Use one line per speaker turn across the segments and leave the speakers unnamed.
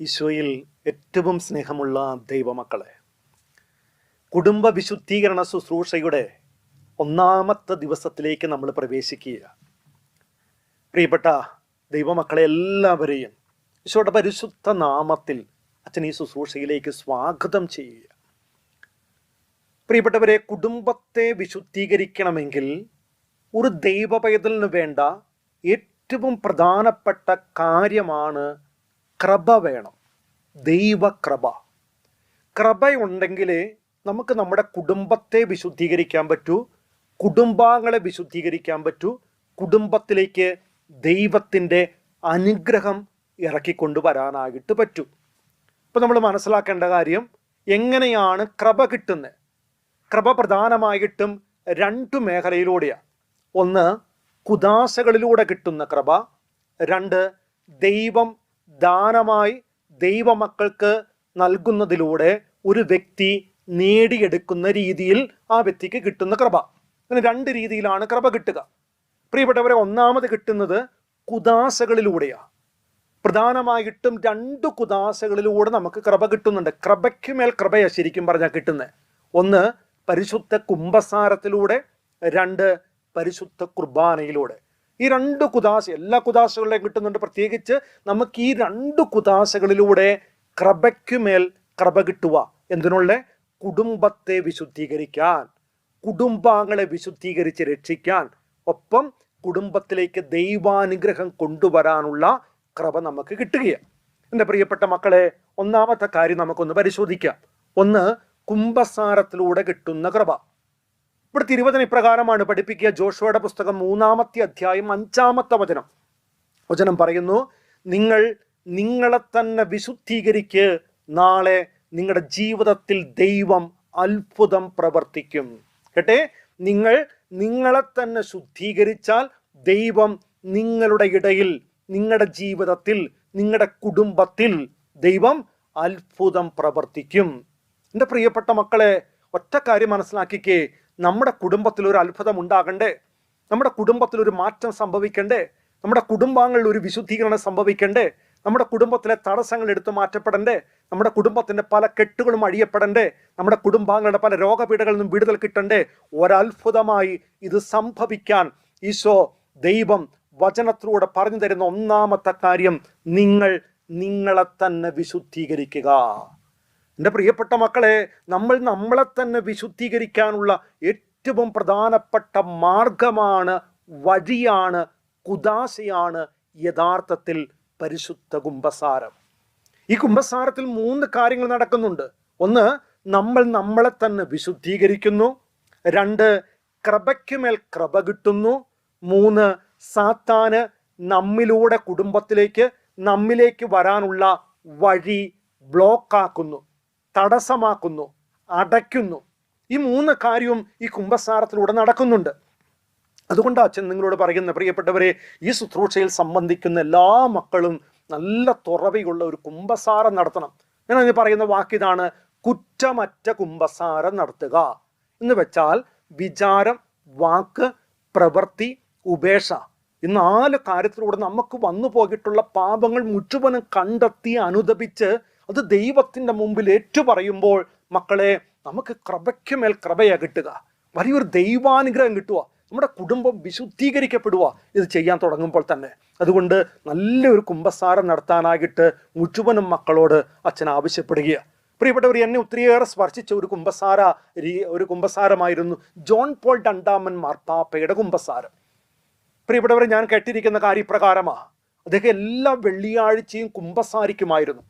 ഈശോയിൽ ഏറ്റവും സ്നേഹമുള്ള ദൈവമക്കളെ കുടുംബ വിശുദ്ധീകരണ ശുശ്രൂഷയുടെ ഒന്നാമത്തെ ദിവസത്തിലേക്ക് നമ്മൾ പ്രവേശിക്കുക. പ്രിയപ്പെട്ട ദൈവമക്കളെ എല്ലാവരെയും ഈശോയുടെ പരിശുദ്ധ നാമത്തിൽ അച്ഛൻ ഈ ശുശ്രൂഷയിലേക്ക് സ്വാഗതം ചെയ്യുക. പ്രിയപ്പെട്ടവരെ കുടുംബത്തെ വിശുദ്ധീകരിക്കണമെങ്കിൽ ഒരു ദൈവ പൈതലിന് വേണ്ട ഏറ്റവും പ്രധാനപ്പെട്ട കാര്യമാണ് കൃപ വേണം. ദൈവകൃപ. കൃപയുണ്ടെങ്കിലേ നമുക്ക് നമ്മുടെ കുടുംബത്തെ വിശുദ്ധീകരിക്കാൻ പറ്റൂ കുടുംബാംഗങ്ങളെ വിശുദ്ധീകരിക്കാൻ പറ്റൂ കുടുംബത്തിലേക്ക് ദൈവത്തിന്റെ അനുഗ്രഹം ഇറക്കിക്കൊണ്ടുവരാനായിട്ട് പറ്റൂ. ഇപ്പം നമ്മൾ മനസ്സിലാക്കേണ്ട കാര്യം എങ്ങനെയാണ് കൃപ കിട്ടുന്നത്? കൃപ പ്രധാനമായിട്ടും രണ്ടു മേഖലയിലൂടെയാണ്. ഒന്ന് കുദാശകളിലൂടെ കിട്ടുന്ന കൃപ. രണ്ട് ദൈവം ദാനമായി ദൈവമക്കൾക്ക് നൽകുന്നതിലൂടെ ഒരു വ്യക്തി നേടിയെടുക്കുന്ന രീതിയിൽ ആ വ്യക്തിക്ക് കിട്ടുന്ന കൃപ. അങ്ങനെ രണ്ട് രീതിയിലാണ് കൃപ കിട്ടുക. പ്രിയപ്പെട്ടവരെ ഒന്നാമത് കിട്ടുന്നത് കുദാശകളിലൂടെയാണ്. പ്രധാനമായിട്ടും രണ്ട് കുദാശകളിലൂടെ നമുക്ക് കൃപ കിട്ടുന്നുണ്ട്. കൃപയ്ക്ക് മേൽ കൃപയാണ് ശരിക്കും പറഞ്ഞാൽ കിട്ടുന്നത്. ഒന്ന് പരിശുദ്ധ കുംഭസാരത്തിലൂടെ രണ്ട് പരിശുദ്ധ കുർബാനയിലൂടെ. ഈ രണ്ട് കുദാശ എല്ലാ കുദാശകളിലും കിട്ടുന്നുണ്ട്. പ്രത്യേകിച്ച് നമുക്ക് ഈ രണ്ട് കുദാശകളിലൂടെ കൃപയ്ക്കുമേൽ കൃപ കിട്ടുക എന്തിനുള്ള കുടുംബത്തെ വിശുദ്ധീകരിക്കാൻ കുടുംബാംഗങ്ങളെ വിശുദ്ധീകരിച്ച് രക്ഷിക്കാൻ ഒപ്പം കുടുംബത്തിലേക്ക് ദൈവാനുഗ്രഹം കൊണ്ടുവരാനുള്ള കൃപ നമുക്ക് കിട്ടുകയാണ്. എന്റെ പ്രിയപ്പെട്ട മക്കളെ ഒന്നാമത്തെ കാര്യം നമുക്കൊന്ന് പരിശോധിക്കാം. ഒന്ന് കുംഭസാരത്തിലൂടെ കിട്ടുന്ന കൃപ. ഇവിടെ തിരുവചന ഇപ്രകാരമാണ് പഠിപ്പിക്കുക. ജോഷുവയുടെ പുസ്തകം മൂന്നാമത്തെ അധ്യായം അഞ്ചാമത്തെ വചനം. വചനം പറയുന്നു നിങ്ങൾ നിങ്ങളെ തന്നെ വിശുദ്ധീകരിക്ക്. നാളെ നിങ്ങളുടെ ജീവിതത്തിൽ ദൈവം അത്ഭുതം പ്രവർത്തിക്കും. കേട്ടെ? നിങ്ങൾ നിങ്ങളെ തന്നെ ശുദ്ധീകരിച്ചാൽ ദൈവം നിങ്ങളുടെ ഇടയിൽ നിങ്ങളുടെ ജീവിതത്തിൽ നിങ്ങളുടെ കുടുംബത്തിൽ ദൈവം അത്ഭുതം പ്രവർത്തിക്കും. എന്റെ പ്രിയപ്പെട്ട മക്കളെ ഒറ്റ കാര്യം മനസ്സിലാക്കിക്കേ. നമ്മുടെ കുടുംബത്തിൽ ഒരു അത്ഭുതം ഉണ്ടാകണ്ടേ നമ്മുടെ കുടുംബത്തിൽ ഒരു മാറ്റം സംഭവിക്കണ്ടേ? നമ്മുടെ കുടുംബാംഗങ്ങളിൽ ഒരു വിശുദ്ധീകരണം സംഭവിക്കണ്ടേ? നമ്മുടെ കുടുംബത്തിലെ തടസ്സങ്ങൾ എടുത്തു മാറ്റപ്പെടണ്ടേ? നമ്മുടെ കുടുംബത്തിന്റെ പല കെട്ടുകളും അഴിയപ്പെടണ്ടേ? നമ്മുടെ കുടുംബാംഗങ്ങളുടെ പല രോഗപീഠകളിൽ നിന്നും വിടുതൽ കിട്ടണ്ടേ? ഒരത്ഭുതമായി ഇത് സംഭവിക്കാൻ ഈശോ ദൈവം വചനത്തിലൂടെ പറഞ്ഞു തരുന്ന ഒന്നാമത്തെ കാര്യം നിങ്ങൾ നിങ്ങളെ തന്നെ വിശുദ്ധീകരിക്കുക. എന്റെ പ്രിയപ്പെട്ട മക്കളെ നമ്മൾ നമ്മളെ തന്നെ വിശുദ്ധീകരിക്കാനുള്ള ഏറ്റവും പ്രധാനപ്പെട്ട മാർഗമാണ് വഴിയാണ് കുദാശയാണ് യഥാർത്ഥത്തിൽ പരിശുദ്ധ കുംഭസാരം. ഈ കുംഭസാരത്തിൽ മൂന്ന് കാര്യങ്ങൾ നടക്കുന്നുണ്ട്. ഒന്ന് നമ്മൾ നമ്മളെ തന്നെ വിശുദ്ധീകരിക്കുന്നു. രണ്ട് കൃപയ്ക്കുമേൽ കൃപ കിട്ടുന്നു. മൂന്ന് സാത്താന് നമ്മിലൂടെ കുടുംബത്തിലേക്ക് നമ്മിലേക്ക് വരാനുള്ള വഴി ബ്ലോക്കാക്കുന്നു തടസ്സമാക്കുന്നു അടയ്ക്കുന്നു. ഈ മൂന്ന് കാര്യവും ഈ കുംഭസാരത്തിലൂടെ നടക്കുന്നുണ്ട്. അതുകൊണ്ട് അച്ഛൻ നിങ്ങളോട് പറയുന്ന പ്രിയപ്പെട്ടവരെ ഈ ശുശ്രൂഷയിൽ സംബന്ധിക്കുന്ന എല്ലാ മക്കളും നല്ല തുറവിയുള്ള ഒരു കുംഭസാരം നടത്തണം. ഞാൻ അതിന് പറയുന്ന വാക്കിതാണ് കുറ്റമറ്റ കുംഭസാരം നടത്തുക. എന്ന് വെച്ചാൽ വിചാരം വാക്ക് പ്രവൃത്തി ഉപേക്ഷ. ഈ നാല് കാര്യത്തിലൂടെ നമുക്ക് വന്നു പോയിട്ടുള്ള പാപങ്ങൾ മുഴുവനും കണ്ടെത്തി അനുദപിച്ച് അത് ദൈവത്തിന്റെ മുമ്പിൽ ഏറ്റുപറയുമ്പോൾ മക്കളെ നമുക്ക് കൃപയ്ക്കുമേൽ കൃപയാ കിട്ടുക. വലിയൊരു ദൈവാനുഗ്രഹം കിട്ടുക. നമ്മുടെ കുടുംബം വിശുദ്ധീകരിക്കപ്പെടുക. ഇത് ചെയ്യാൻ തുടങ്ങുമ്പോൾ തന്നെ. അതുകൊണ്ട് നല്ലൊരു കുംഭസാരം നടത്താനായിട്ട് മുഴുവനും മക്കളോട് അച്ഛൻ ആവശ്യപ്പെടുക പ്രിയപ്പെട്ടവർ എന്നെ ഒത്തിരിയേറെ സ്പർശിച്ച ഒരു കുംഭസാര ഒരു കുംഭസാരമായിരുന്നു ജോൺ പോൾ രണ്ടാമൻ മാർപ്പാപ്പയുടെ കുംഭസാരം. പ്രിയപ്പെട്ടവർ ഞാൻ കേട്ടിരിക്കുന്ന കാര്യപ്രകാരമാണ് അദ്ദേഹം എല്ലാ വെള്ളിയാഴ്ചയും കുംഭസാരിക്കുമായിരുന്നു.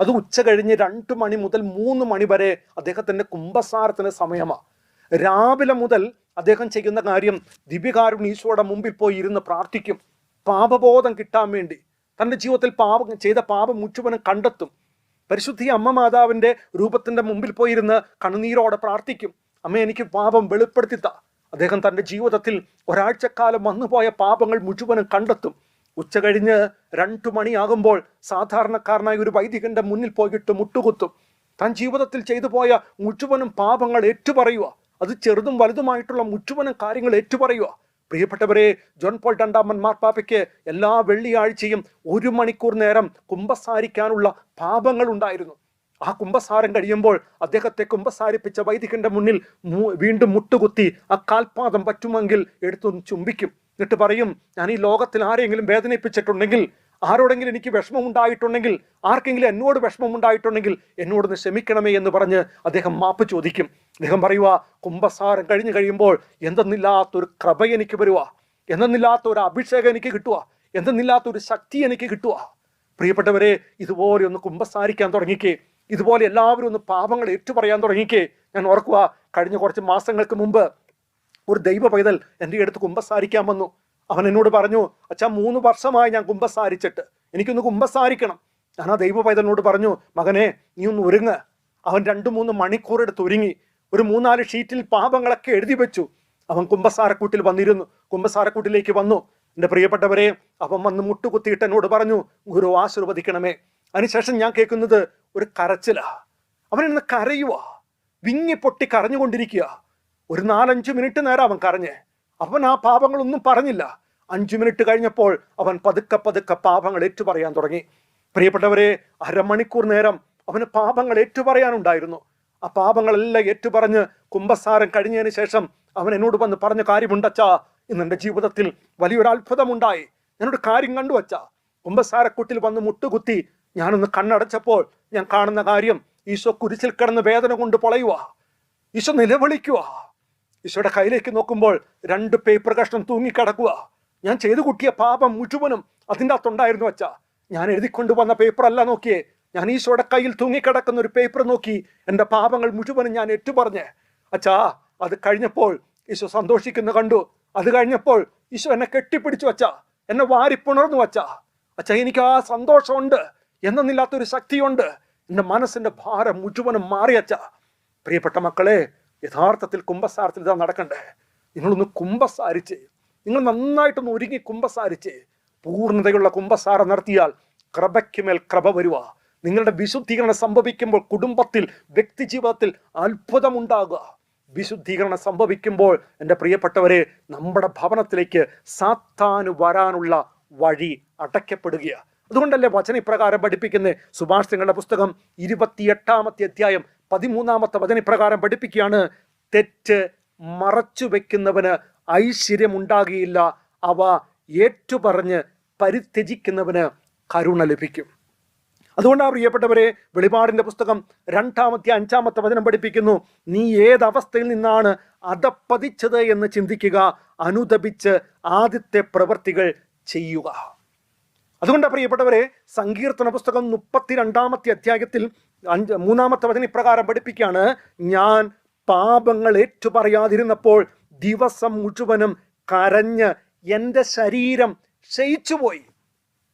അത് ഉച്ച കഴിഞ്ഞ് രണ്ട് മണി മുതൽ മൂന്ന് മണി വരെ അദ്ദേഹത്തിന്റെ കുംഭസാരത്തിന് സമയമാണ് രാവിലെ മുതൽ അദ്ദേഹം ചെയ്യുന്ന കാര്യം ദിവ്യകാരുണീശോയുടെ മുമ്പിൽ പോയി ഇരുന്ന് പ്രാർത്ഥിക്കും. പാപബോധം കിട്ടാൻ വേണ്ടി. തന്റെ ജീവിതത്തിൽ പാപം ചെയ്ത പാപം മുഴുവനും കണ്ടെത്തും. പരിശുദ്ധി അമ്മ മാതാവിന്റെ രൂപത്തിന്റെ മുമ്പിൽ പോയിരുന്ന് കണ്ണുനീരോടെ പ്രാർത്ഥിക്കും. അമ്മ എനിക്ക് പാപം വെളിപ്പെടുത്തിത്ത. അദ്ദേഹം തന്റെ ജീവിതത്തിൽ ഒരാഴ്ചക്കാലം വന്നുപോയ പാപങ്ങൾ മുഴുവനും കണ്ടെത്തും. ഉച്ച കഴിഞ്ഞ് രണ്ടു മണിയാകുമ്പോൾ സാധാരണക്കാരനായ ഒരു വൈദികന്റെ മുന്നിൽ പോയിട്ട് മുട്ടുകുത്തും. താൻ ജീവിതത്തിൽ ചെയ്തു പോയ മുഴുവനും പാപങ്ങൾ ഏറ്റുപറയുക. അത് ചെറുതും വലുതുമായിട്ടുള്ള മുഴുവനും കാര്യങ്ങൾ ഏറ്റുപറയുക. പ്രിയപ്പെട്ടവരെ ജോൺ പോൾ രണ്ടാമൻ മാർപ്പാപ്പയ്ക്ക് എല്ലാ വെള്ളിയാഴ്ചയും ഒരു മണിക്കൂർ നേരം കുംഭസാരിക്കാനുള്ള പാപങ്ങൾ ഉണ്ടായിരുന്നു. ആ കുംഭസാരം കഴിയുമ്പോൾ അദ്ദേഹത്തെ കുംഭസാരിപ്പിച്ച വൈദികന്റെ മുന്നിൽ വീണ്ടും മുട്ടുകുത്തി ആ കാൽപാദം പറ്റുമെങ്കിൽ എടുത്തൊന്ന് ചുംബിക്കും. എന്നിട്ട് പറയും ഞാൻ ഈ ലോകത്തിൽ ആരെങ്കിലും വേദനിപ്പിച്ചിട്ടുണ്ടെങ്കിൽ ആരോടെങ്കിലും എനിക്ക് വിഷമം ഉണ്ടായിട്ടുണ്ടെങ്കിൽ ആർക്കെങ്കിലും എന്നോട് വിഷമം ഉണ്ടായിട്ടുണ്ടെങ്കിൽ എന്നോടൊന്ന് ക്ഷമിക്കണമേ എന്ന് പറഞ്ഞ് അദ്ദേഹം മാപ്പ് ചോദിക്കും. അദ്ദേഹം പറയുക കുംഭസാരം കഴിഞ്ഞു കഴിയുമ്പോൾ എന്തെന്നില്ലാത്തൊരു കൃപ എനിക്ക് വരുക എന്തെന്നില്ലാത്ത ഒരു അഭിഷേകം എനിക്ക് കിട്ടുക എന്തെന്നില്ലാത്ത ഒരു ശക്തി എനിക്ക് കിട്ടുക പ്രിയപ്പെട്ടവരെ ഇതുപോലെ ഒന്ന് കുംഭസാരിക്കാൻ തുടങ്ങിക്കേ ഇതുപോലെ എല്ലാവരും ഒന്ന് പാപങ്ങൾ ഏറ്റുപറയാൻ തുടങ്ങിക്കേ. ഞാൻ ഓർക്കുക കഴിഞ്ഞ കുറച്ച് മാസങ്ങൾക്ക് മുമ്പ് ഒരു ദൈവ പൈതൽ എന്റെ അടുത്ത് കുമ്പസാരിക്കാൻ വന്നു. അവൻ എന്നോട് പറഞ്ഞു അച്ഛാ മൂന്ന് വർഷമായി ഞാൻ കുമ്പസാരിച്ചിട്ട്. എനിക്കൊന്ന് കുമ്പസാരിക്കണം. ഞാൻ ആ ദൈവ പൈതലിനോട് പറഞ്ഞു മകനെ നീ ഒന്ന് ഒരുങ്ങ്. അവൻ രണ്ട് മൂന്ന് മണിക്കൂർ എടുത്ത് ഒരുങ്ങി. ഒരു മൂന്നാൽ ഷീറ്റിൽ പാപങ്ങളൊക്കെ എഴുതി വെച്ചു. അവൻ കുമ്പസാരക്കൂട്ടിൽ വന്നിരുന്നു. കുമ്പസാരക്കൂട്ടിലേക്ക് വന്നു. എന്റെ പ്രിയപ്പെട്ടവരെ അവൻ വന്ന് മുട്ടുകുത്തിയിട്ട് എന്നോട് പറഞ്ഞു ഗുരു ആശീർവദിക്കണമേ. അതിനുശേഷം ഞാൻ കേൾക്കുന്നത് ഒരു കരച്ചിലാ. അവൻ ഇന്ന് കരയുക വിങ്ങി പൊട്ടി കരഞ്ഞുകൊണ്ടിരിക്കുക. ഒരു നാലഞ്ച് മിനിറ്റ് നേരം അവൻ കരഞ്ഞേ. അവൻ ആ പാപങ്ങളൊന്നും പറഞ്ഞില്ല. അഞ്ചു മിനിറ്റ് കഴിഞ്ഞപ്പോൾ അവൻ പതുക്കെ പതുക്കെ പാപങ്ങൾ ഏറ്റുപറയാൻ തുടങ്ങി. പ്രിയപ്പെട്ടവരെ അരമണിക്കൂർ നേരം അവന് പാപങ്ങൾ ഏറ്റുപറയാനുണ്ടായിരുന്നു. ആ പാപങ്ങളെല്ലാം ഏറ്റുപറഞ്ഞ് കുംഭസാരം കഴിഞ്ഞതിന് ശേഷം അവൻ എന്നോട് വന്ന് പറഞ്ഞ കാര്യമുണ്ടച്ചാ? ഇന്ന് എന്റെ ജീവിതത്തിൽ വലിയൊരു അത്ഭുതമുണ്ടായി. എന്നോട് കാര്യം കണ്ടു വച്ചാ കുംഭസാരക്കുട്ടിൽ വന്ന് മുട്ടുകുത്തി ഞാനൊന്ന് കണ്ണടച്ചപ്പോൾ ഞാൻ കാണുന്ന കാര്യം ഈശോ കുരിശിൽ കിടന്ന് വേദന കൊണ്ട് പൊളയുക ഈശോ നിലവിളിക്കുക ഈശോയുടെ കയ്യിലേക്ക് നോക്കുമ്പോൾ രണ്ട് പേപ്പർ കഷ്ണം തൂങ്ങിക്കിടക്കുക. ഞാൻ ചെയ്തു കൂട്ടിയ പാപം മുഴുവനും അതിന്റെ അകത്തുണ്ടായിരുന്നു വച്ച ഞാൻ എഴുതിക്കൊണ്ട് വന്ന പേപ്പർ അല്ല നോക്കിയേ. ഞാൻ ഈശോയുടെ കയ്യിൽ തൂങ്ങിക്കിടക്കുന്ന ഒരു പേപ്പർ നോക്കി എന്റെ പാപങ്ങൾ മുഴുവനും ഞാൻ ഏറ്റുപറഞ്ഞ്. അച്ഛാ അത് കഴിഞ്ഞപ്പോൾ ഈശോ സന്തോഷിക്കുന്ന കണ്ടു. അത് കഴിഞ്ഞപ്പോൾ ഈശോ എന്നെ കെട്ടിപ്പിടിച്ചു വച്ച എന്നെ വാരിപ്പുണർന്നു വച്ച അച്ഛാ എനിക്ക് ആ സന്തോഷമുണ്ട്. എന്നെന്നില്ലാത്തൊരു ശക്തിയുണ്ട്. എന്റെ മനസ്സിന്റെ ഭാരം മുഴുവനും മാറിയച്ച പ്രിയപ്പെട്ട മക്കളെ യഥാർത്ഥത്തിൽ കുംഭസാരത്തിൽ ഇതാ നടക്കണ്ടേ? നിങ്ങളൊന്ന് കുംഭസാരിച്ച് നിങ്ങൾ നന്നായിട്ടൊന്ന് ഒരുങ്ങി കുംഭസാരിച്ച് പൂർണതയുള്ള കുംഭസാരം നടത്തിയാൽ കൃപയ്ക്കുമേൽ കൃപ വരുക നിങ്ങളുടെ വിശുദ്ധീകരണം സംഭവിക്കുമ്പോൾ കുടുംബത്തിൽ വ്യക്തി ജീവിതത്തിൽ അത്ഭുതമുണ്ടാകുക. വിശുദ്ധീകരണം സംഭവിക്കുമ്പോൾ എന്റെ പ്രിയപ്പെട്ടവരെ നമ്മുടെ ഭവനത്തിലേക്ക് സാത്താന് വരാനുള്ള വഴി അടയ്ക്കപ്പെടുകയാണ് അതുകൊണ്ടല്ലേ വചന ഇപ്രകാരം പഠിപ്പിക്കുന്ന? സുഭാഷിതങ്ങളുടെ പുസ്തകം ഇരുപത്തിയെട്ടാമത്തെ അധ്യായം പതിമൂന്നാമത്തെ വചനപ്രകാരം പഠിപ്പിക്കുകയാണ്. തെറ്റ് മറച്ചു വെക്കുന്നവന് ഐശ്വര്യമുണ്ടാകുകയില്ല അവ ഏറ്റുപറഞ്ഞ് പരിത്യജിക്കുന്നവന് കരുണ ലഭിക്കും. അതുകൊണ്ടാണ് പ്രിയപ്പെട്ടവരെ വെളിപാടിന്റെ പുസ്തകം രണ്ടാമത്തെ അഞ്ചാമത്തെ വചനം പഠിപ്പിക്കുന്നു. നീ ഏതവസ്ഥയിൽ നിന്നാണ് അതപ്പതിച്ചത് എന്ന് ചിന്തിക്കുക? അനുദപിച്ച് ആദ്യത്തെ പ്രവൃത്തികൾ ചെയ്യുക. അതുകൊണ്ടാണ് പ്രിയപ്പെട്ടവരെ സങ്കീർത്തന പുസ്തകം മുപ്പത്തിരണ്ടാമത്തെ അധ്യായത്തിൽ അഞ്ച് മൂന്നാമത്തെ വചനം ഇപ്രകാരം പഠിപ്പിക്കുകയാണ്. ഞാൻ പാപങ്ങൾ ഏറ്റുപറയാതിരുന്നപ്പോൾ ദിവസം മുഴുവനും കരഞ്ഞ് എന്റെ ശരീരം ക്ഷയിച്ചുപോയി.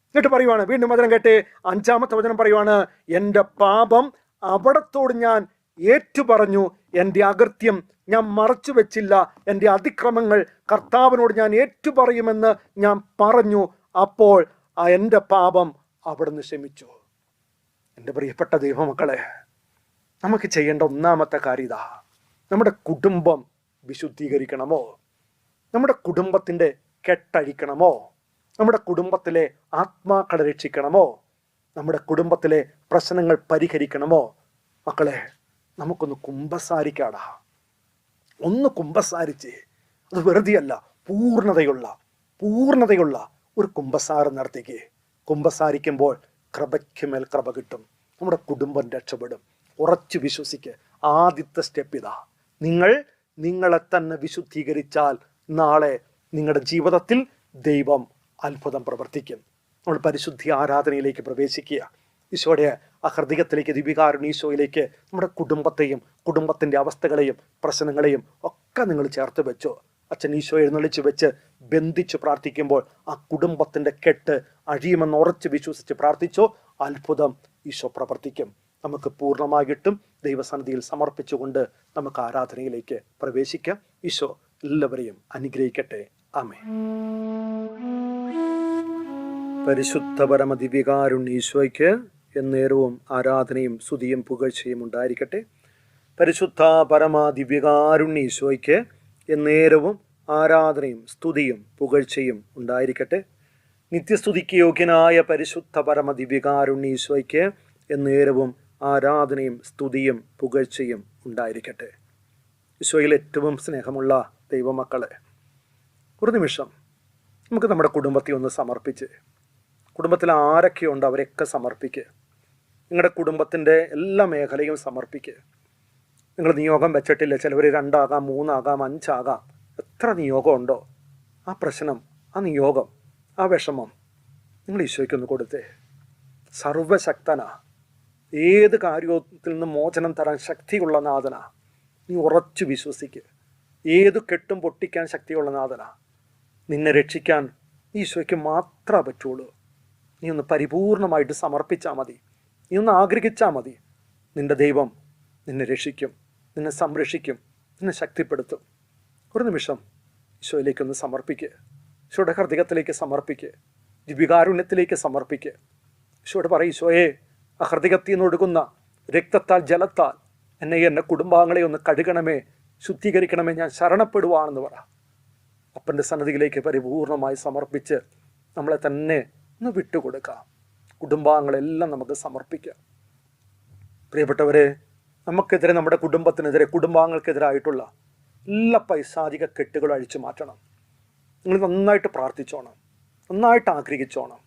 എന്നിട്ട് പറയുവാണ് വീണ്ടും വചനം കേട്ടെ അഞ്ചാമത്തെ വചനം പറയുവാണ് എന്റെ പാപം അവിടത്തോട് ഞാൻ ഏറ്റുപറഞ്ഞു എന്റെ അകൃത്യം ഞാൻ മറച്ചു വെച്ചില്ല എന്റെ അതിക്രമങ്ങൾ കർത്താവിനോട് ഞാൻ ഏറ്റുപറയുമെന്ന് ഞാൻ പറഞ്ഞു അപ്പോൾ എന്റെ പാപം അവിടുന്ന് ക്ഷമിച്ചു. എന്റെ പ്രിയപ്പെട്ട ദൈവമക്കളെ നമുക്ക് ചെയ്യേണ്ട ഒന്നാമത്തെ കാര്യം ഇതാ. നമ്മുടെ കുടുംബം വിശുദ്ധീകരിക്കണമോ? നമ്മുടെ കുടുംബത്തിന്റെ കെട്ടഴിക്കണമോ? നമ്മുടെ കുടുംബത്തിലെ ആത്മാക്കളെ രക്ഷിക്കണമോ? നമ്മുടെ കുടുംബത്തിലെ പ്രശ്നങ്ങൾ പരിഹരിക്കണമോ? മക്കളെ നമുക്കൊന്ന് കുമ്പസാരിക്കാടാ. ഒന്ന് കുമ്പസാരിച്ച് അത് വെറുതെയല്ല പൂർണതയുള്ള പൂർണതയുള്ള ഒരു കുമ്പസാരം നടത്തിക്ക്. കുമ്പസാരിക്കുമ്പോൾ കൃപയ്ക്ക് മേൽ കൃപ കിട്ടും. നമ്മുടെ കുടുംബം രക്ഷപ്പെടും. ഉറച്ചു വിശ്വസിക്ക്. ആദ്യത്തെ സ്റ്റെപ്പ് ഇതാ. നിങ്ങൾ നിങ്ങളെ തന്നെ വിശുദ്ധീകരിച്ചാൽ നാളെ നിങ്ങളുടെ ജീവിതത്തിൽ ദൈവം അത്ഭുതം പ്രവർത്തിക്കും. നമ്മൾ പരിശുദ്ധി ആരാധനയിലേക്ക് പ്രവേശിക്കുക. ഈശോയുടെ ആ ഹൃദയത്തിലേക്ക് ദിവികാരുണീശോയിലേക്ക് നമ്മുടെ കുടുംബത്തെയും കുടുംബത്തിന്റെ അവസ്ഥകളെയും പ്രശ്നങ്ങളെയും ഒക്കെ നിങ്ങൾ ചേർത്ത് വെച്ചോ. അച്ഛൻ ഈശോ എഴുന്നള്ളിച്ച് വെച്ച് ബന്ധിച്ച് പ്രാർത്ഥിക്കുമ്പോൾ ആ കുടുംബത്തിന്റെ കെട്ട് അഴിയുമെന്ന് ഉറച്ച് വിശ്വസിച്ച് പ്രാർത്ഥിച്ചോ അത്ഭുതം ഈശോ പ്രവർത്തിക്കും. നമുക്ക് പൂർണമായിട്ടും ദൈവസന്നിധിയിൽ സമർപ്പിച്ചുകൊണ്ട് നമുക്ക് ആരാധനയിലേക്ക് പ്രവേശിക്കാം. ഈശോ എല്ലാവരെയും അനുഗ്രഹിക്കട്ടെ. ആമേ പരിശുദ്ധ പരമ ഈശോയ്ക്ക് എന്നേരവും ആരാധനയും സ്തുതിയും പുകഴ്ചയും ഉണ്ടായിരിക്കട്ടെ. പരിശുദ്ധ പരമ ദിവ്യകാരുണ്യ ഈശോയ്ക്ക് എന്നേരവും ആരാധനയും സ്തുതിയും പുകഴ്ചയും ഉണ്ടായിരിക്കട്ടെ. നിത്യസ്തുതിക്ക് യോഗ്യനായ പരിശുദ്ധ പരമ ദിവ്യകാരുണ്യ ഈശോയ്ക്ക് എന്നേരവും ആരാധനയും സ്തുതിയും പുകഴ്ചയും ഉണ്ടായിരിക്കട്ടെ. ഈശോയിൽ ഏറ്റവും സ്നേഹമുള്ള ദൈവമക്കളെ ഒരു നിമിഷം നമുക്ക് നമ്മുടെ കുടുംബത്തെ ഒന്ന് സമർപ്പിച്ച് കുടുംബത്തിൽ ആരൊക്കെയുണ്ട് അവരെയൊക്കെ സമർപ്പിക്കുക നിങ്ങളുടെ കുടുംബത്തിന്റെ എല്ലാ മേഖലയും സമർപ്പിക്കുക നിങ്ങൾ നിയോഗം വെച്ചിട്ടില്ല? ചിലവർ രണ്ടാകാം മൂന്നാകാം അഞ്ചാകാം. എത്ര നിയോഗമുണ്ടോ? ആ പ്രശ്നം ആ നിയോഗം ആ വിഷമം നിങ്ങൾ ഈശോയ്ക്കൊന്ന് കൊടുത്തേ. സർവശക്തന. ഏത് കാര്യത്തിൽ നിന്ന് മോചനം തരാൻ ശക്തിയുള്ള നാഥന. നീ ഉറച്ചു വിശ്വസിക്കുക ഏത് കെട്ടും പൊട്ടിക്കാൻ ശക്തിയുള്ള നാഥന. നിന്നെ രക്ഷിക്കാൻ ഈശോയ്ക്ക് മാത്രമേ പറ്റുള്ളൂ. നീ ഒന്ന് പരിപൂർണമായിട്ട് സമർപ്പിച്ചാൽ മതി. നീ ഒന്ന് ആഗ്രഹിച്ചാൽ മതി. നിന്റെ ദൈവം നിന്നെ രക്ഷിക്കും. നിന്നെ സംരക്ഷിക്കും നിന്നെ ശക്തിപ്പെടുത്തും. ഒരു നിമിഷം ഈശോയിലേക്കൊന്ന് സമർപ്പിക്കുക ഈശോയുടെ ഹൃദയത്തിലേക്ക് സമർപ്പിക്കുക ദിവ്യകാരുണ്യത്തിലേക്ക് സമർപ്പിക്കുക ഈശോയോട് പറയും ഈശോയെ ആ ഹൃദയത്തിൽ നിന്ന് ഒഴുകുന്ന രക്തത്താൽ ജലത്താൽ എന്നെ എന്റെ കുടുംബാംഗങ്ങളെ ഒന്ന് കഴുകണമേ ശുദ്ധീകരിക്കണമേ ഞാൻ ശരണപ്പെടുവാണെന്ന് പറ. അപ്പന്റെ സന്നദ്ധിയിലേക്ക് പരിപൂർണമായി സമർപ്പിച്ച് നമ്മളെ തന്നെ ഒന്ന് വിട്ടുകൊടുക്കാം. കുടുംബാംഗങ്ങളെല്ലാം നമുക്ക് സമർപ്പിക്കാം. പ്രിയപ്പെട്ടവരെ നമുക്കെതിരെ നമ്മുടെ കുടുംബത്തിനെതിരെ കുടുംബാംഗങ്ങൾക്കെതിരായിട്ടുള്ള എല്ലാ പൈസാധിക കെട്ടുകളും അഴിച്ചു മാറ്റണം. നിങ്ങൾ നന്നായിട്ട് പ്രാർത്ഥിച്ചോണം. നന്നായിട്ട് ആഗ്രഹിച്ചോണം.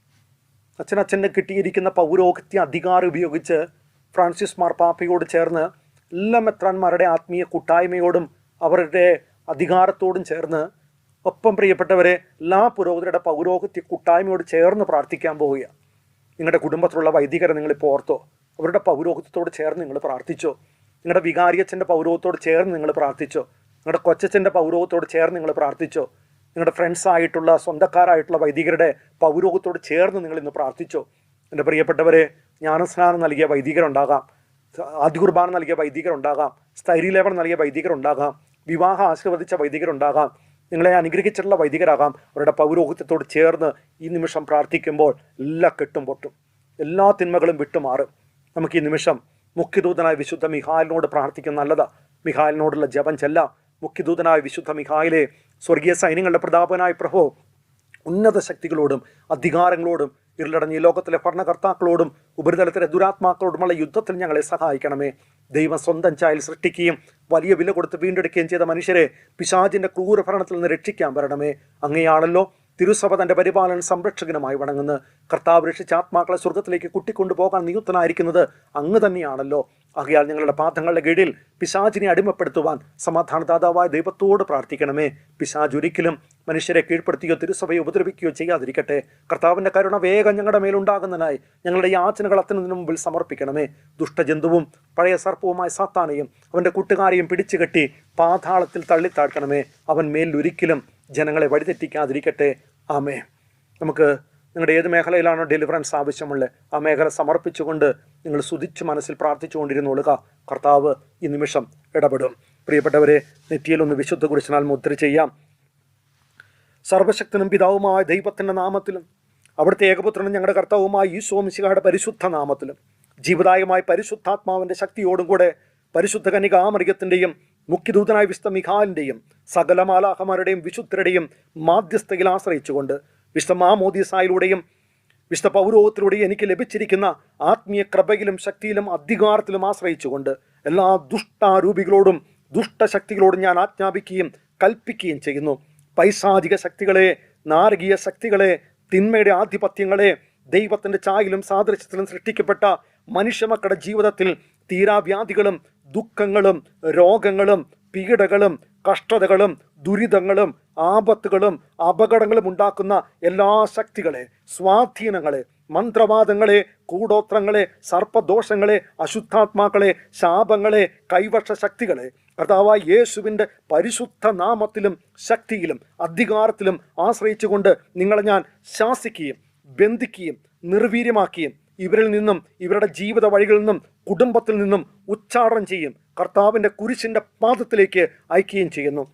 അച്ഛനച്ഛന്റെ കിട്ടിയിരിക്കുന്ന പൗരോഹിത്യ അധികാരം ഉപയോഗിച്ച് ഫ്രാൻസിസ് മാർപ്പാപ്പയോട് ചേർന്ന് എല്ലാ മെത്രാന്മാരുടെ ആത്മീയ കൂട്ടായ്മയോടും അവരുടെ അധികാരത്തോടും ചേർന്ന് ഒപ്പം പ്രിയപ്പെട്ടവരെ എല്ലാ പുരോഹിതരുടെ പൗരോഹിത്യ കൂട്ടായ്മയോട് ചേർന്ന് പ്രാർത്ഥിക്കാൻ പോവുക നിങ്ങളുടെ കുടുംബത്തിലുള്ള വൈദികരെ നിങ്ങളിപ്പോൾ ഓർത്തോ. അവരുടെ പൗരോഹിത്യത്തോട് ചേർന്ന് നിങ്ങൾ പ്രാർത്ഥിച്ചോ? നിങ്ങളുടെ വികാരിയച്ഛന്റെ പൗരോഹത്തോട് ചേർന്ന് നിങ്ങൾ പ്രാർത്ഥിച്ചോ? നിങ്ങളുടെ കൊച്ചച്ഛന്റെ പൗരോഹത്തോട് ചേർന്ന് നിങ്ങൾ പ്രാർത്ഥിച്ചോ? നിങ്ങളുടെ ഫ്രണ്ട്സ് ആയിട്ടുള്ള സ്വന്തക്കാരായിട്ടുള്ള വൈദികരുടെ പൗരോഹത്തോട് ചേർന്ന് നിങ്ങൾ ഇന്ന് പ്രാർത്ഥിച്ചോ? എന്റെ പ്രിയപ്പെട്ടവരെ ജ്ഞാനസ്നാനം നൽകിയ വൈദികരുണ്ടാകാം. ആദ്യ കുർബാന നൽകിയ വൈദികരുണ്ടാകാം. സ്ഥൈര്യലേപനം നൽകിയ വൈദികരുണ്ടാകാം. വിവാഹം ആശീർവദിച്ച വൈദികരുണ്ടാകാം. നിങ്ങളെ അനുഗ്രഹിച്ചിട്ടുള്ള വൈദികരാകാം. അവരുടെ പൗരോഹിത്യത്തോട് ചേർന്ന് ഈ നിമിഷം പ്രാർത്ഥിക്കുമ്പോൾ എല്ലാം കെട്ടും പൊട്ടും. എല്ലാ തിന്മകളും വിട്ടുമാറും. നമുക്ക് ഈ നിമിഷം മുഖ്യദൂതനായ വിശുദ്ധ മിഹാലിനോട് പ്രാർത്ഥിക്കുന്ന നല്ലത്. മിഹാലിനോടുള്ള ജപം ചെല്ല. മുഖ്യദൂതനായ വിശുദ്ധ മിഹായിലെ സ്വർഗീയ സൈന്യങ്ങളുടെ പ്രതാപനായ പ്രഭോ ഉന്നത ശക്തികളോടും അധികാരങ്ങളോടും ഇരുളടഞ്ഞ ഈ ലോകത്തിലെ ഭരണകർത്താക്കളോടും ഉപരിതലത്തിലെ ദുരാത്മാക്കളോടുമുള്ള യുദ്ധത്തിൽ ഞങ്ങളെ സഹായിക്കണമേ. ദൈവം സ്വന്തം ചായൽ സൃഷ്ടിക്കുകയും വലിയ വില കൊടുത്ത് വീണ്ടെടുക്കുകയും ചെയ്ത മനുഷ്യരെ പിശാചിന്റെ ക്രൂരഭരണത്തിൽ നിന്ന് രക്ഷിക്കാൻ വരണമേ. അങ്ങനെയാണല്ലോ തിരുസഭ തന്റെ പരിപാലന സംരക്ഷകനുമായി വണങ്ങുന്നു. കർത്താവ് രക്ഷിച്ച ആത്മാക്കളെ സ്വർഗത്തിലേക്ക് കുട്ടിക്കൊണ്ടുപോകാൻ നിയുക്തനായിരിക്കുന്നത് അങ്ങ് തന്നെയാണല്ലോ. ആകയാൽ നിങ്ങളുടെ പാദങ്ങളുടെ കീഴിൽ പിശാചിനെ അടിമപ്പെടുത്തുവാൻ സമാധാനദാതാവായ ദൈവത്തോട് പ്രാർത്ഥിക്കണമേ. പിശാജ് ഒരിക്കലും മനുഷ്യരെ കീഴ്പ്പെടുത്തിയോ തിരുസഭയെ ഉപദ്രവിക്കുകയോ ചെയ്യാതിരിക്കട്ടെ. കർത്താവിന്റെ കരുണ വേഗം ഞങ്ങളുടെ മേലുണ്ടാകുന്നതിനായി ഞങ്ങളുടെ യാചനകൾ അത്തിനു മുമ്പിൽ സമർപ്പിക്കണമേ. ദുഷ്ടജന്തുവും പഴയ സർപ്പവുമായ സാത്താനെയും അവന്റെ കൂട്ടുകാരെയും പിടിച്ചുകെട്ടി പാതാളത്തിൽ തള്ളിത്താഴ്ത്തണമേ. അവൻ മേലിലൊരിക്കലും ജനങ്ങളെ വഴിതെറ്റിക്കാതിരിക്കട്ടെ. ആമേ നമുക്ക് നിങ്ങളുടെ ഏത് മേഖലയിലാണോ ഡെലിവറൻസ് ആവശ്യമുള്ളത് ആ മേഖല സമർപ്പിച്ചുകൊണ്ട് നിങ്ങൾ സുതിച്ച് മനസ്സിൽ പ്രാർത്ഥിച്ചുകൊണ്ടിരുന്നോളുക. കർത്താവ് ഈ നിമിഷം ഇടപെടും. പ്രിയപ്പെട്ടവരെ നെറ്റിയിലൊന്ന് വിശുദ്ധ കുറിച്ചാൽ മുദ്ര ചെയ്യാം. സർവശക്തനും പിതാവുമായ ദൈവത്തിന്റെ നാമത്തിലും അവിടുത്തെ ഏകപുത്രനും ഞങ്ങളുടെ കർത്താവുമായ ഈ മിശിഹായുടെ പരിശുദ്ധ നാമത്തിലും ജീവദായകമായ പരിശുദ്ധാത്മാവിന്റെ ശക്തിയോടും കൂടെ പരിശുദ്ധ കനികാമറിയത്തിന്റെയും മുഖ്യദൂതനായ വിശുദ്ധ മിഖാലിന്റെയും സകല മാലാഹമാരുടെയും വിശുദ്ധരുടെയും മാധ്യസ്ഥയിൽ ആശ്രയിച്ചുകൊണ്ട് വിശുദ്ധ മാമോദിസായിലൂടെയും വിശുദ്ധ പൗരോഹത്തിലൂടെയും എനിക്ക് ലഭിച്ചിരിക്കുന്ന ആത്മീയ കൃപയിലും ശക്തിയിലും അധികാരത്തിലും ആശ്രയിച്ചുകൊണ്ട് എല്ലാ ദുഷ്ടാരൂപികളോടും ദുഷ്ടശക്തികളോടും ഞാൻ ആജ്ഞാപിക്കുകയും കൽപ്പിക്കുകയും ചെയ്യുന്നു. പൈശാചിക ശക്തികളെ നാരകീയ ശക്തികളെ തിന്മയുടെ ആധിപത്യങ്ങളെ ദൈവത്തിന്റെ ചായയിലും സാദൃശ്യത്തിലും സൃഷ്ടിക്കപ്പെട്ട മനുഷ്യമക്കളുടെ ജീവിതത്തിൽ തീരാവ്യാധികളും ദുഃഖങ്ങളും രോഗങ്ങളും പീഡകളും കഷ്ടതകളും ദുരിതങ്ങളും ആപത്തുകളും അപകടങ്ങളും ഉണ്ടാക്കുന്ന എല്ലാ ശക്തികളെ സ്വാധീനങ്ങളെ മന്ത്രവാദങ്ങളെ കൂടോത്രങ്ങളെ സർപ്പദോഷങ്ങളെ അശുദ്ധാത്മാക്കളെ ശാപങ്ങളെ കൈവശ ശക്തികളെ കർത്താവായ യേശുവിന്റെ പരിശുദ്ധ നാമത്തിലും ശക്തിയിലും അധികാരത്തിലും ആശ്രയിച്ചുകൊണ്ട് നിങ്ങളെ ഞാൻ ശാസിക്കുകയും ബന്ധിക്കുകയും നിർവീര്യമാക്കുകയും ഇവരിൽ നിന്നും ഇവരുടെ ജീവിത വഴികളിൽ നിന്നും കുടുംബത്തിൽ നിന്നും ഉച്ചാടനം ചെയ്യും. കർത്താവിന്റെ കുരിശിന്റെ പാദത്തിലേക്ക് അയക്കുകയും ചെയ്യുന്നു.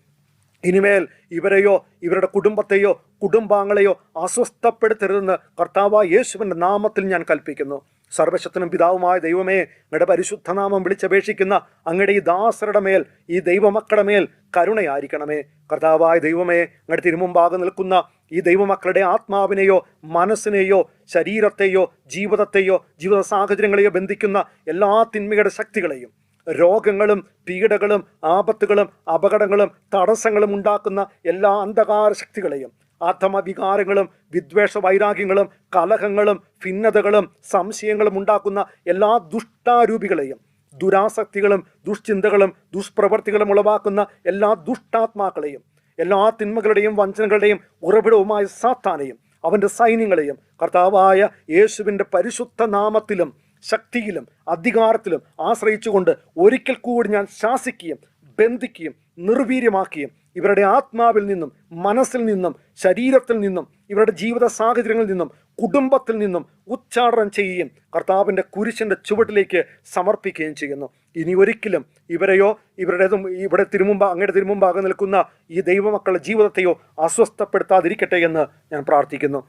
ഇനിമേൽ ഇവരെയോ ഇവരുടെ കുടുംബത്തെയോ കുടുംബാംഗങ്ങളെയോ അസ്വസ്ഥപ്പെടുത്തരുതെന്ന് കർത്താവ് യേശുവിന്റെ നാമത്തിൽ ഞാൻ കൽപ്പിക്കുന്നു. സർവശക്തനും പിതാവുമായ ദൈവമേ അങ്ങയുടെ പരിശുദ്ധനാമം വിളിച്ചപേക്ഷിക്കുന്ന അങ്ങയുടെ ഈ ദാസരുടെ മേൽ ഈ ദൈവമക്കളുടെ മേൽ കരുണയായിരിക്കണമേ. കർത്താവായ ദൈവമേ അങ്ങയുടെ തിരുമുമ്പാകെ നിൽക്കുന്ന ഈ ദൈവമക്കളുടെ ആത്മാവിനെയോ മനസ്സിനെയോ ശരീരത്തെയോ ജീവിതത്തെയോ ജീവിത സാഹചര്യങ്ങളെയോ ബന്ധിക്കുന്ന എല്ലാ തിന്മയുടെ ശക്തികളെയും രോഗങ്ങളും പീഡകളും ആപത്തുകളും അപകടങ്ങളും തടസ്സങ്ങളും ഉണ്ടാക്കുന്ന എല്ലാ അന്ധകാര ശക്തികളെയും ആത്മവികാരങ്ങളും വിദ്വേഷ വൈരാഗ്യങ്ങളും കലഹങ്ങളും ഭിന്നതകളും സംശയങ്ങളും ഉണ്ടാക്കുന്ന എല്ലാ ദുഷ്ടാരൂപികളെയും ദുരാസക്തികളും ദുഷ്ചിന്തകളും ദുഷ്പ്രവർത്തികളും ഉളവാക്കുന്ന എല്ലാ ദുഷ്ടാത്മാക്കളെയും എല്ലാ തിന്മകളുടെയും വഞ്ചനകളുടെയും ഉറവിടവുമായ സാത്താനെയും അവന്റെ സൈന്യങ്ങളെയും കർത്താവായ യേശുവിന്റെ പരിശുദ്ധ നാമത്തിലും ശക്തിയിലും അധികാരത്തിലും ആശ്രയിച്ചുകൊണ്ട് ഒരിക്കൽ കൂടി ഞാൻ ശാസിക്കുകയും ബന്ധിക്കുകയും നിർവീര്യമാക്കുകയും ഇവരുടെ ആത്മാവിൽ നിന്നും മനസ്സിൽ നിന്നും ശരീരത്തിൽ നിന്നും ഇവരുടെ ജീവിത സാഹചര്യങ്ങളിൽ നിന്നും കുടുംബത്തിൽ നിന്നും ഉച്ചാടനം ചെയ്യുകയും കർത്താവിന്റെ കുരിശിന്റെ ചുവട്ടിലേക്ക് സമർപ്പിക്കുകയും ചെയ്യുന്നു. ഇനി ഒരിക്കലും ഇവരെയോ ഇവരുടേതും ഇവിടെ തിരുമുമ്പ് അങ്ങയുടെ തിരുമുമ്പാകെ നിൽക്കുന്ന ഈ ദൈവമക്കളുടെ ജീവിതത്തെയോ അസ്വസ്ഥപ്പെടുത്താതിരിക്കട്ടെ എന്ന് ഞാൻ പ്രാർത്ഥിക്കുന്നു.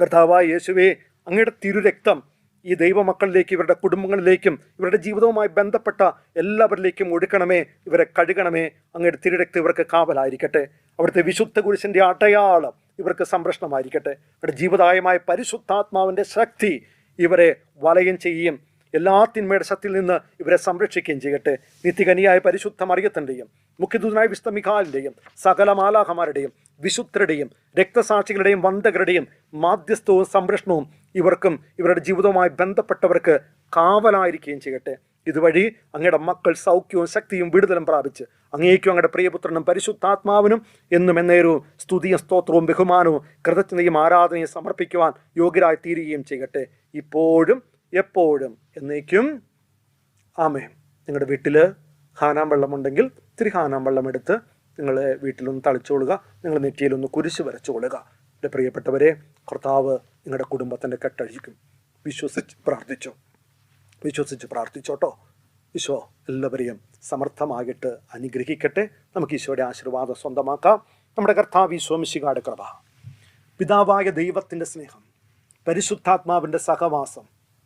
കർത്താവായ യേശുവേ അങ്ങയുടെ തിരുരക്തം ഈ ദൈവമക്കളിലേക്ക് ഇവരുടെ കുടുംബങ്ങളിലേക്കും ഇവരുടെ ജീവിതവുമായി ബന്ധപ്പെട്ട എല്ലാവരിലേക്കും ഒഴുക്കണമേ ഇവരെ കഴുകണമേ അങ്ങയുടെ തിരുരക്തം ഇവർക്ക് കാവലായിരിക്കട്ടെ. അവിടുത്തെ വിശുദ്ധ കുരിശിന്റെ അടയാളം ഇവർക്ക് സംരക്ഷണമായിരിക്കട്ടെ. ഇവരുടെ ജീവദായമായ പരിശുദ്ധാത്മാവിന്റെ ശക്തി ഇവരെ വലയം ചെയ്യുകയും എല്ലാ തിന്മയുടെ ശക്തിയിൽ നിന്ന് ഇവരെ സംരക്ഷിക്കുകയും ചെയ്യട്ടെ. നിത്യകനിയായ പരിശുദ്ധ മറിയത്തിന്റെയും മുഖ്യദൂതനായ വിശ്വമിഖാലിന്റെയും സകല മാലാഹമാരുടെയും വിശുദ്ധരുടെയും രക്തസാക്ഷികളുടെയും വന്ദകരുടെയും മാധ്യസ്ഥവും സംരക്ഷണവും ഇവർക്കും ഇവരുടെ ജീവിതവുമായി ബന്ധപ്പെട്ടവർക്ക് കാവലായിരിക്കുകയും ചെയ്യട്ടെ. ഇതുവഴി അങ്ങയുടെ മക്കൾ സൗഖ്യവും ശക്തിയും വിടുതലും പ്രാപിച്ച് അങ്ങേക്കും അങ്ങയുടെ പ്രിയപുത്രനും പരിശുദ്ധാത്മാവിനും എന്നും എന്നേരവും സ്തുതിയും സ്തോത്രവും ബഹുമാനവും കൃതജ്ഞതയും ആരാധനയും സമർപ്പിക്കുവാൻ യോഗ്യരായി തീരുകയും ചെയ്യട്ടെ. ഇപ്പോഴും എപ്പോഴും എന്നേക്കും. ആമേ നിങ്ങളുടെ വീട്ടിൽ ഹാനാം വെള്ളമുണ്ടെങ്കിൽ ഇത്തിരി ഹാനാം വെള്ളം എടുത്ത് നിങ്ങൾ വീട്ടിലൊന്ന് തളിച്ചോളുക നിങ്ങൾ നെറ്റിയിലൊന്ന് കുരിശ് വരച്ചോളുക. എന്റെ പ്രിയപ്പെട്ടവരെ കർത്താവ് നിങ്ങളുടെ കുടുംബത്തിന്റെ കെട്ടഴിക്കും. വിശ്വസിച്ച് പ്രാർത്ഥിച്ചു. വിശ്വസിച്ച് പ്രാർത്ഥിച്ചോട്ടോ ഈശോ എല്ലാവരെയും സമർത്ഥമായിട്ട് അനുഗ്രഹിക്കട്ടെ. നമുക്ക് ഈശോയുടെ ആശീർവാദം സ്വന്തമാക്കാം. നമ്മുടെ കർത്താവ് ഈശോമിശികാട് കൃപ. പിതാവായ ദൈവത്തിന്റെ സ്നേഹം പരിശുദ്ധാത്മാവിന്റെ സഹവാസം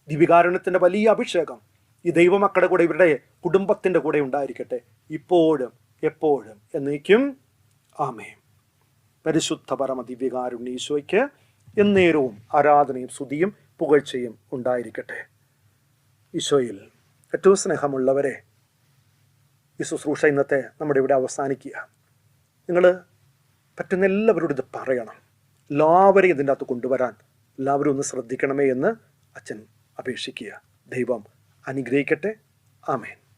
ദിവികാരണത്തിന്റെ വലിയ അഭിഷേകം ഈ ദൈവമക്കളുടെ കൂടെ ഇവരുടെ കുടുംബത്തിന്റെ കൂടെ ഉണ്ടായിരിക്കട്ടെ. ഇപ്പോഴും എപ്പോഴും എന്നേക്കും ആമേ പരിശുദ്ധ പരമ ദിവ്യകാരുണ്യ ഈശോയ്ക്ക് എന്നേരവും ആരാധനയും സ്തുതിയും പുകഴ്ചയും ഉണ്ടായിരിക്കട്ടെ. ഈശോയിൽ ഏറ്റവും സ്നേഹമുള്ളവരെ ഈ ശുശ്രൂഷ ഇന്നത്തെ നമ്മുടെ ഇവിടെ അവസാനിക്കുക. നിങ്ങൾ പറ്റുന്ന എല്ലാവരോടും ഇത് പറയണം. എല്ലാവരെയും ഇതിന്റെ അകത്ത് കൊണ്ടുവരാൻ എല്ലാവരും ഒന്ന് ശ്രദ്ധിക്കണമേ എന്ന് അച്ഛൻ അപേക്ഷിക്കുക. ദൈവം അനുഗ്രഹിക്കട്ടെ. ആമേൻ.